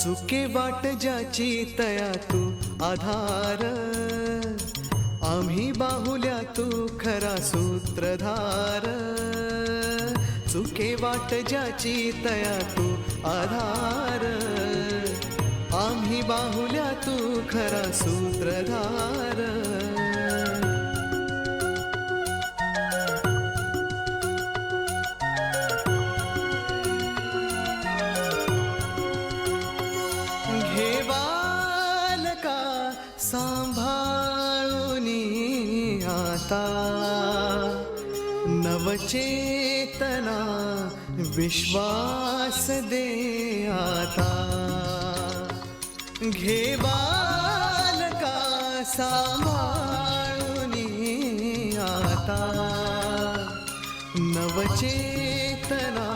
चुके वाट ज्याची तया तू आधार. आम्ही बाहुल्या तू खरा सूत्रधार. चुके वाट ज्याची तया तू आधार. आम्ही बाहुल्या तू खरा सूत्रधार. सांभाळूनी आता नवचेतना विश्वास दे आता. घे बालका सांभाळून आता. नवचेतना